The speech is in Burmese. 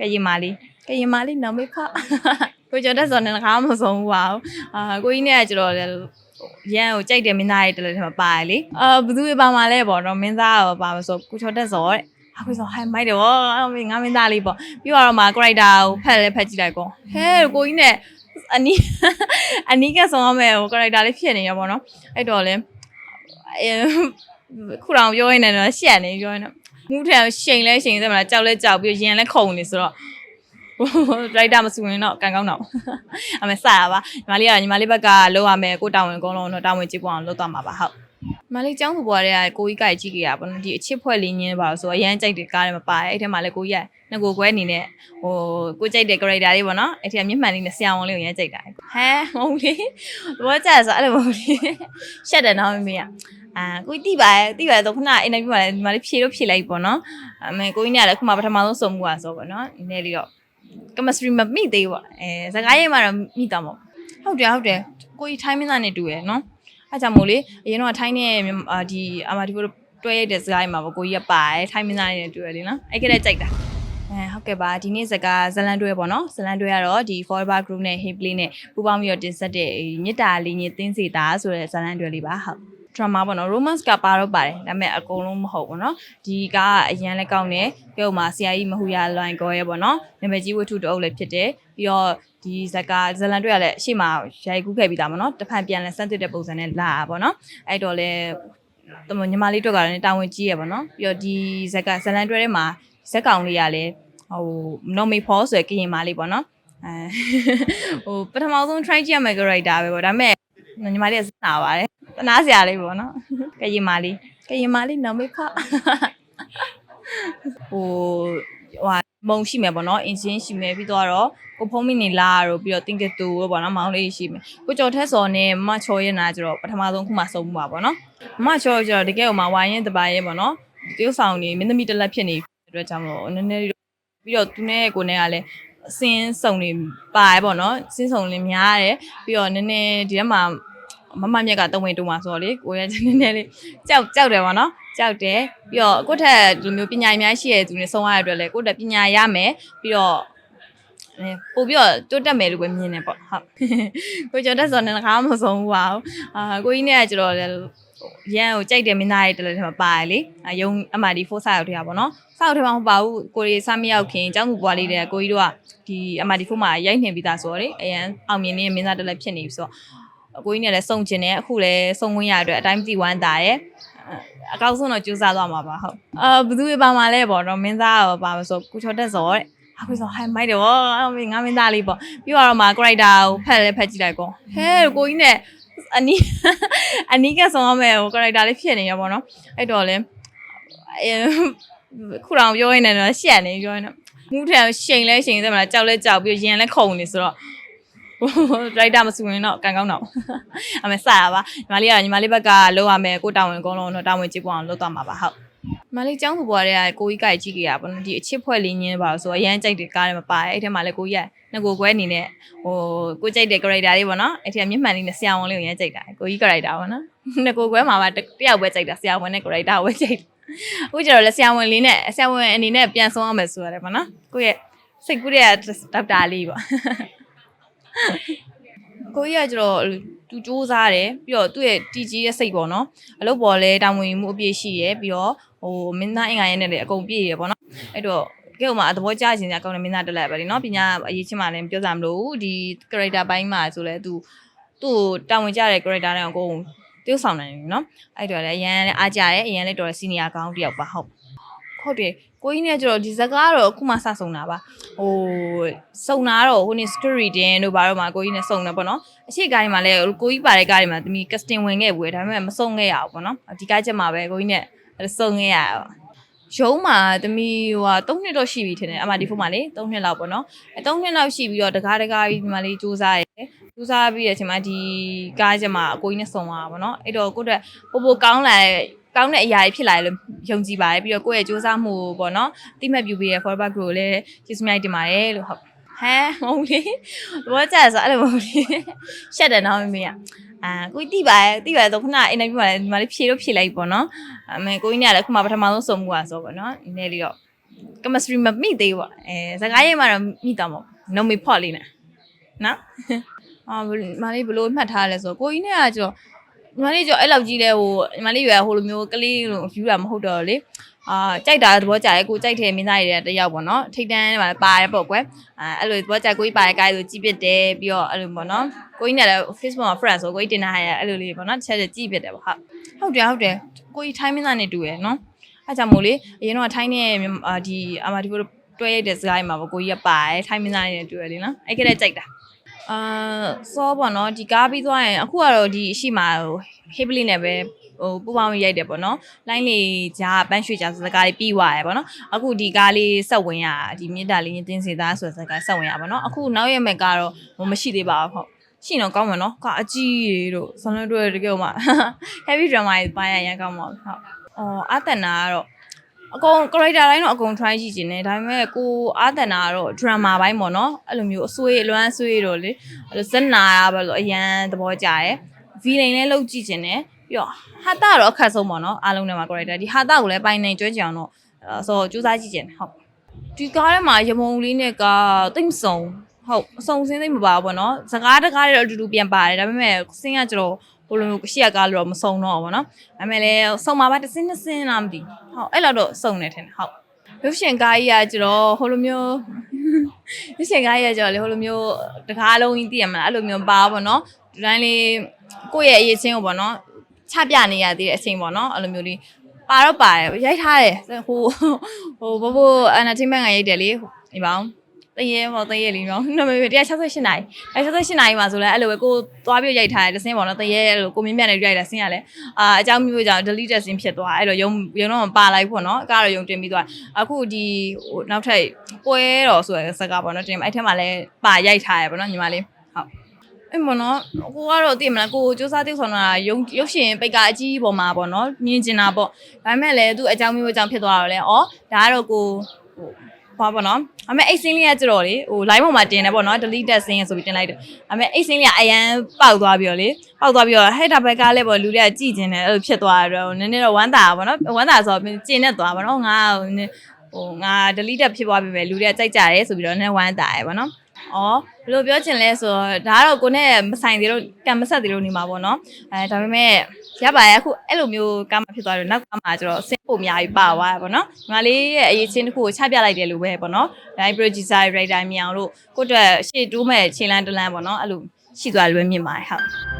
ကရင်မာလေးကရင်မာလေးနော်မေဖကိုကျော်တက်စောနဲ့ခါမဆုံးဘူးပါဘူးအာကိုကြီးနဲ့ကကျတော့လေရန်ကိုကြိုက်တယ်မင်းသားရဲ့တလည်းထဲမှာပါတယ်လေအာဘသူပဲပါမှာလဲပေါ့နော်မင်းသားရောပါမဆိုကိုကျော်တက်စောတဲ့အခုဆိုဟိုင်မိုက်တယ်ဗောငါမင်းသားလေးပေါ့ပြီးတော့မှ character ကိုဖက်လဲဖက်ကြည့်လိုက်ကောဟဲကိုကြီးနဲ့အနီးအနီးကဆုံးရမယ်ဟို character လေးဖြစ်နေရပေါ့နော်အဲ့တော့လေအဲခုတောင်ပြောရင်းနဲ့တော့ရှက်နေပြောရင်တော့ မူးထန်ရှိန်လဲရှိန်စက်မလားကြောက်လဲကြောက်ပြီးရန်လဲခုံနေဆိုတော့ရိုက်တာမစူရင်တော့ကန်ကောင်းတော့အမေစရပါညီမလေးကညီမလေးဘက်ကလောက်ရမယ်ကိုတောင်းဝင်အကုန်လုံးတော့တောင်းဝင်ကြည့်ပေါ်အောင်လုပ်သွားမှာပါဟုတ်ညီမလေးចောင်းသူဘွားတွေကကိုကြီးကြိုက်ကြည့်ကြရပါတော့ဒီအချစ်ဖွဲ့လေးညင်းပါဆိုအရန်ကြိုက်တဲ့ကားတွေမပါတယ်အဲ့ထဲမှာလည်းကိုကြီးကငကိုကွဲအနေနဲ့ဟိုကိုကြိုက်တဲ့ character လေးပေါ့နော်အဲ့ထဲကမျက်မှန်လေးနဲ့ဆရာဝန်လေးကိုရမ်းကြိုက်တာဟဲမဟုတ်လေဘောကြဆိုအဲ့လိုမဟုတ်လေရှက်တယ်နော်မမေက အာကိုကြီးတိပါရဲ့တိပါရဲ့တော့ခုနအင်တာဗျူးမှာလည်းညီမလေးဖြေလို့ဖြေလိုက်ပေါ့နော်အမေကိုကြီးနဲ့လည်းခုမှပထမဆုံးစုံမှုอ่ะဆိုပေါ့နော်နည်းနည်းလေးတော့ chemistry မမိသေးဘူးပေါ့အဲစကားရေးမှာတော့မိတော့မှာဟုတ်တယ်ဟုတ်တယ်ကိုကြီးထိုင်းမင်းသားနဲ့တူရယ်နော်အဲကြောင့်မို့လေအရင်တော့ထိုင်းနဲ့မြန်မာဒီအာမဒီဘိုတွဲရိုက်တဲ့စကားရေးမှာပေါ့ကိုကြီးကပါတယ်ထိုင်းမင်းသားနဲ့တူရယ်လေနော်အဲ့ကလေးကြိုက်တာအဲဟုတ်ကဲ့ပါဒီနေ့စကားဇလန်တွဲပေါ့နော်ဇလန်တွဲကတော့ဒီ Forever Group နဲ့ Hipley နဲ့ပူးပေါင်းပြီးတော့တင်ဆက်တဲ့မြစ်တာလေးညသင်းစီတာဆိုတဲ့ဇလန်တွဲလေးပါဟုတ် drama ပေါ့နော် romance ကပါတော့ပါတယ်ဒါပေမဲ့အကုန်လုံးမဟုတ်ဘူးနော်ဒီကအရန်လည်းကောင်းတယ်ပြောမှဆရာကြီးမဟူရလွိုင်ကောရဲ့ပေါ့နော်နာမည်ကြီးဝတ္ထုတအုပ်လည်းဖြစ်တယ်ပြီးတော့ဒီဇက်ကဇလန်တွေကလည်းအရှိမရိုက်ကူးခဲ့ပြီးသားပေါ့နော်တစ်ဖန်ပြန်လဲစမ်းသစ်တဲ့ပုံစံနဲ့လာတာပေါ့နော်အဲ့တော့လဲတမညီမလေးတို့ကလည်းတာဝန်ကြီးရယ်ပေါ့နော်ပြီးတော့ဒီဇက်ကဇလန်တွေထဲမှာဇက်ကောင်လေးကလည်းဟိုနော်မေဖောဆိုရယ်ကရင်မလေးပေါ့နော်အဲဟိုပထမဆုံး try ကြည့်ရမယ့် character ပဲပေါ့ဒါပေမဲ့ညီမလေးကစဉ်းစားပါတယ် တနာစရာလေးပေါ့နော်ကရင်မလေးကရင်မလေးနော်မေဖဟိုဟိုမုံရှိမယ်ပေါ့နော်အင်ဂျင်ရှိမယ်ပြီးတော့ကိုဖုံးမီနေလာတို့ပြီးတော့တင်ကတူပေါ့နော်မောင်လေးရှိမယ်ကိုကျော်ထက်စော်နဲ့မချော်ရဲနာကျတော့ပထမဆုံးခုမှဆုံးမှုပါပေါ့နော်မချော်ကျတော့တကယ်ဟိုမှာဝိုင်းရင်တပါရဲပေါ့နော်တရုတ်ဆောင်နေမင်းသမီးတစ်လက်ဖြစ်နေတဲ့အတွက်ကြောင့်မို့နည်းနည်းလေးပြီးတော့သူနဲ့ကိုနဲ့ကလည်းအစင်းစုံနေပါရပေါ့နော်စင်းစုံလေးများတယ်ပြီးတော့နည်းနည်းဒီထဲမှာ မမမြက်ကတဝင်တူမှာဆိုတော့လေကိုရနည်းနည်းလေးကြောက်ကြောက်တယ်ပေါ့နော်ကြောက်တယ်ပြီးတော့ကိုယ့်ထက်ဒီလိုမျိုးပညာအများရှိတဲ့သူတွေဆုံးရတဲ့အတွက်လေကိုယ့်တက်ပညာရမယ်ပြီးတော့အဲပို့ပြီးတော့တိုးတက်မယ်လို့ပဲမြင်နေပေါ့ဟုတ်ကိုကျော်တက်စောနဲ့ခါမဆုံးဘူးပါဘူးအာကိုကြီးနဲ့ကကျတော့လေရန်ကိုကြိုက်တယ်မင်းသားရဲ့တလည်းထဲမှာပါတယ်လေအယုံအမဒီ4ဆောက်ထဲပါပေါ့နော်ဆောက်ထဲမှာမပါဘူးကိုရီစမရောက်ခင်ចောင်းသူပွားလေးတဲ့ကိုကြီးတို့ကဒီအမဒီ4မှာရိုက်နေပြီးသားဆိုတော့လေအရန်အောင်မြင်နေတဲ့မင်းသားတလည်းဖြစ်နေပြီဆိုတော့ အကိုကြီးနဲ့လည်းစုံကျင်တယ်အခုလည်းစုံဝင်ရအတွက်အတိုင်းကြည့်ဝမ်းတာတယ်အကောက်ဆုံးတော့ကြိုးစားသွားမှာပါဟုတ်အာဘသူပဲပါမှာလဲပေါ့နော်မင်းသားရောပါမဆိုကိုချော်တက်စောတဲ့အခုဆိုဟိုင်မိုက်တယ်ဗောငါမင်းသားလေးပေါ့ပြီးတော့မှ character ကိုဖက်လဲဖက်ကြည့်လိုက်ကောဟဲကိုကြီးနဲ့အနီးအနီးကဆုံးရမယ်ဟို character လေးဖြစ်နေရပေါ့နော်အဲ့တော့လေအဲခုတောင်ပြောရင်းနဲ့တော့ရှက်နေပြောရင်တော့မူးထန်ရှိန်လဲရှိန်စက်မလားကြောက်လဲကြောက်ပြီးရန်လဲခုံနေဆိုတော့ ရိုက်တာမစူရင်တော့ကန်ကောင်းတော့အမေစရပါညီမလေးကညီမလေးဘက်ကလောက်ရမယ်ကိုတောင်းဝင်အကုန်လုံးတော့တောင်းဝင်ကြည့်ပေါ်အောင်လုပ်သွားမှာပါဟုတ်မလေးចောင်းသူဘွားတွေကကိုကြီးကြိုက်ကြည့်ကြရပါတော့ဒီအချစ်ဖွဲ့လေးညင်းပါဆိုအရန်ကြိုက်တဲ့ကားတွေမပါတယ်အဲ့ထဲမှာလည်းကိုကြီးကငကိုကွဲအနေနဲ့ဟိုကိုကြိုက်တဲ့ character လေးပေါ့နော်အဲ့ထဲကမျက်မှန်လေးနဲ့ဆရာဝန်လေးကိုရမ်းကြိုက်တာကိုကြီး character ပေါ့နော်ငကိုကွဲမှာပါတယောက်ပဲကြိုက်တာဆရာဝန်နဲ့ character ကိုပဲကြိုက်တာအခုကျတော့လည်းဆရာဝန်လေးနဲ့ဆရာဝန်အနေနဲ့ပြန်ဆုံးအောင်မယ်ဆိုရတယ်ပေါ့နော်ကိုရဲ့စိတ်ကူးတဲ့ဒေါက်တာလေးပေါ့ ကိုကြီးကကျတော့သူစူးစားတယ်ပြီးတော့သူ့ရဲ့တီကြီးရဲ့စိတ်ပေါ့နော်အလုပ်ပေါ်လဲတာဝန်ယူမှုအပြည့်ရှိရယ်ပြီးတော့ဟိုမင်းသားအင်္ဂါရဲနဲ့လည်းအကုန်ပြည့်ရယ်ပေါ့နော်အဲ့တော့ကဲဥမာသဘောကျခြင်းစရာကောင်းတဲ့မင်းသားတက်လိုက်ပါလေနော်ပညာအရေးချင်းမှလည်းပြောစရာမလိုဘူးဒီ character ဘိုင်းမှာဆိုလဲသူသူ့ကိုတာဝန်ကျတဲ့ character နဲ့အကုန် tiêu ဆောင်နိုင်ပြီနော်အဲ့တော့လည်းအရန်လည်းအားကြတယ်အရန်လည်းတော်တယ် senior ကောင်းတယောက်ပါဟုတ် ဟုတ်တယ်ကိုကြီးနဲ့ကျတော့ဒီဇက်ကားတော့အခုမှစဆုံတာပါဟိုစုံတာတော့ဟိုနေ့ story တင်တို့ဘာတော့မှကိုကြီးနဲ့စုံတယ်ပေါ့နော်အရှိကားတွေမှာလည်းကိုကြီးပါတဲ့ကားတွေမှာတမီ casting ဝင်ခဲ့ဘူးဒါပေမဲ့မစုံခဲ့ရဘူးပေါ့နော်ဒီကားချက်မှာပဲကိုကြီးနဲ့စုံခဲ့ရအောင်ရုံးမှာတမီဟိုဟာ3နှစ်တော့ရှိပြီထင်တယ်အမဒီဖုန်းမှာလေ3နှစ်လောက်ပေါ့နော်အဲ3နှစ်လောက်ရှိပြီးတော့တကားတကားပြီးဒီမှာလေးစူးစားရဲစူးစားပြီးတဲ့အချိန်မှာဒီကားချက်မှာအကိုကြီးနဲ့စုံသွားတာပေါ့နော်အဲ့တော့ကိုယ့်အတွက်ပိုပိုကောင်းလာတဲ့ ကောင်းတဲ့အရာတွေဖြစ်လာတယ်လို့ယုံကြည်ပါတယ်ပြီးတော့ကိုယ့်ရဲ့စူးစမ်းမှုပေါ့နော်တိမှတ်ပြုပြီးတဲ့ Forever Grow ကိုလည်းကျေးဇူးများတင်ပါတယ်လို့ဟုတ်ဟမ်မဟုတ်လေဘောကြဆိုအဲ့လိုမဟုတ်လေရှက်တယ်နော်မမေကအာကိုကြီးတိပါရဲ့တိပါတော့ခုနအင်တာဗျူးမှာလည်းဒီမှာလေးဖြေလို့ဖြေလိုက်ပေါ့နော်အမေကိုကြီးနဲ့လည်းခုမှပထမဆုံးစုံမှုอ่ะဆိုပေါ့နော်နည်းနည်းလေးတော့ chemistry မမိသေးဘူးပေါ့အဲစကားရေးမှာတော့မိတော့မှာနုံမီဖော့လေးနဲ့နော်အာမလေးဘလို့မှတ်ထားလဲဆိုကိုကြီးနဲ့ကကျတော့ ညီမလေးကျတော့အဲ့လောက်ကြီးလဲဟိုညီမလေးရွယ်ဟိုလိုမျိုးကလေးလိုယူတာမဟုတ်တော့လေအာကြိုက်တာသဘောကျရဲကိုကြိုက်တယ်မင်းသားရတဲ့တယောက်ပေါ့နော်ထိတ်တန်းမှာပါတယ်ပေါ့ကွယ်အဲအဲ့လိုသဘောကျကိုကြီးပါတယ်ကိုင်းဆိုကြည့်ပြတယ်ပြီးတော့အဲ့လိုပေါ့နော်ကိုကြီးနဲ့လည်း Facebook မှာ friend ဆိုကိုကြီးတင်ထားရအဲ့လိုလေးပေါ့နော်တစ်ချက်ချက်ကြည့်ပြတယ်ပေါ့ဟုတ်ဟုတ်တယ်ဟုတ်တယ်ကိုကြီးထိုင်းမင်းသားနဲ့တူရယ်နော်အဲ့ကြောင့်မို့လေအရင်တော့ထိုင်းနဲ့အာဒီအမဒီဘိုတွဲရိုက်တဲ့စကားမှာပေါ့ကိုကြီးကပါတယ်ထိုင်းမင်းသားနဲ့တွေ့ရတယ်နော်အဲ့ကလေးကြိုက်တာ အာစောပေါ့နော်ဒီကားပြီးသွားရင်အခုကတော့ဒီအရှိမဟိုဟေးပလီနဲ့ပဲဟိုပူပေါင်းရိုက်တယ်ပေါ့နော်လိုင်းလေးဂျာပန်းရွှေဂျာဆိုစကားလေးပြီးသွားရယ်ပေါ့နော်အခုဒီကားလေးဆက်ဝင်ရဒီမြေတားလေးတင်းစီသားဆိုတဲ့စကားဆက်ဝင်ရပါတော့အခုနောက်ရက်မဲ့ကတော့ဟိုမရှိသေးပါဘူးဟုတ်ရှိတော့ကောင်းမှာနော်ကအကြီးတွေတို့ဆန်လွတ်တွေတကယ်မှ heavy drama တွေပါရရန်ကောင်းမှာဟုတ်အော်အာတနာကတော့ အကုန် character တိုင်းတော့အကုန် try ကြည့်ခြင်းနဲ့ဒါပေမဲ့ကိုအာတနာကတော့ drama ဘိုင်းပေါ့နော်အဲ့လိုမျိုးအဆွေးအလွမ်းအဆွေးတော့လေအဲ့လိုဇက်နာရပါလို့အရန်သဘောကျတယ် villain လည်းလုပ်ကြည့်ခြင်းနဲ့ပြီးတော့ဟာတာတော့အခက်ဆုံးပေါ့နော်အားလုံးထဲမှာ character ဒီဟာတာကိုလည်းပိုင်နိုင်ကျွမ်းကြအောင်တော့အဲ့ဆိုစူးစမ်းကြည့်ခြင်းဟုတ်ဒီကားထဲမှာရမုံလေးနဲ့ကတိတ်မစုံဟုတ်အစုံစင်းသိမ့်မပါဘူးပေါ့နော်စကားတကားတွေတော့အတူတူပြန်ပါတယ်ဒါပေမဲ့စင်းကကျတော့ ဘလိုမျိုးရှေ့ကကားလို့တော့မစုံတော့ဘူးပေါ့နော်ဒါပေမဲ့လည်းစုံမှာပါတစ်စင်းတစ်စင်းလားမသိဘူးဟုတ်အဲ့လောက်တော့စုံနေတယ်ဟုတ်ရုပ်ရှင်ကားကြီးကကျတော့ဟိုလိုမျိုးရုပ်ရှင်ကားကြီးကကျတော့လေဟိုလိုမျိုးတကားလုံးကြီးသိရမလားအဲ့လိုမျိုးပါပေါ့နော်ဒီတိုင်းလေးကိုယ့်ရဲ့အရေးချင်းကိုပေါ့နော်ချပြနေရသေးတဲ့အချိန်ပေါ့နော်အဲ့လိုမျိုးလေးပါတော့ပါတယ်ရိုက်ထားတယ်ဟိုဟိုဘဘ entertainment ကရိုက်တယ်လေဒီပေါင်း တရေပေါ့တရေလေးနော်နမ168နိုင်168နိုင်မှာဆိုလဲအဲ့လိုပဲကိုသွားပြီးရိုက်ထားတယ်တစ်စင်းပေါ့နော်တရေအဲ့လိုကိုမြင့်မြတ်နေရိုက်တာဆင်းရလဲအာအကြောင်းမျိုးကြောင့် delete ဆင်းဖြစ်သွားအဲ့လိုရုံရုံတော့မပါလိုက်ပေါ့နော်အကတော့ရုံတင်ပြီးသွားအခုဒီဟိုနောက်ထပ်ပွဲတော်ဆိုတဲ့စကားပေါ့နော်တင်အဲ့ထက်မှာလဲပါရိုက်ထားရပေါ့နော်ညီမလေးဟုတ်အဲ့မနော်ကိုကတော့သိမလားကိုစူးစမ်းသိဆောင်တာရုံရုပ်ရှင်ပိတ်ကအကြီးပေါ်မှာပေါ့နော်မြင်ကျင်တာပေါ့ဒါပေမဲ့လည်းသူ့အကြောင်းမျိုးကြောင့်ဖြစ်သွားတော့လဲဩဒါကတော့ကိုဟို ဘာပေါ့နော်အမေအိတ်စင်းလေးကကြတော့လေဟို line ပေါ်မှာတင်တယ်ပေါ့နော် delete ဆင်းရဆိုပြီးတင်လိုက်တယ်အမေအိတ်စင်းလေးကအရန်ပေါက်သွားပြီးတော့လေပေါက်သွားပြီးတော့ဟဲ့ဒါဘက်ကလည်းပေါ့လူတွေကကြည်ကျင်တယ်အဲ့လိုဖြစ်သွားတော့နည်းနည်းတော့ဝမ်းသာပါပေါ့နော်ဝမ်းသာဆိုတော့ကျင်နေသွားပါတော့ငါဟိုဟိုငါ delete ဖြစ်သွားပြီပဲလူတွေကကြိုက်ကြတယ်ဆိုပြီးတော့နည်းဝမ်းသာရယ်ပေါ့နော်။အော်ဘယ်လိုပြောချင်လဲဆိုတော့ဒါကတော့ကိုနဲ့မဆိုင်သေးလို့ကံမဆက်သေးလို့နေမှာပေါ့နော်။အဲဒါပေမဲ့ ရပါရဲ့အခုအဲ့လိုမျိုးကားမဖြစ်သွားတော့နောက်ကမှကျတော့ဆင်းဖို့အများကြီးပါသွားရပေါ့နော်။ညီမလေးရဲ့အရေးချင်းတစ်ခုကိုချပြလိုက်တယ်လို့ပဲပေါ့နော်။ live producer writer မြောင်လို့ကိုယ့်အတွက်ရှေ့တိုးမဲ့ချိန်လန်းတလန်းပေါ့နော်။အဲ့လိုရှိသွားလို့ပဲမြင်ပါတယ်ဟုတ်။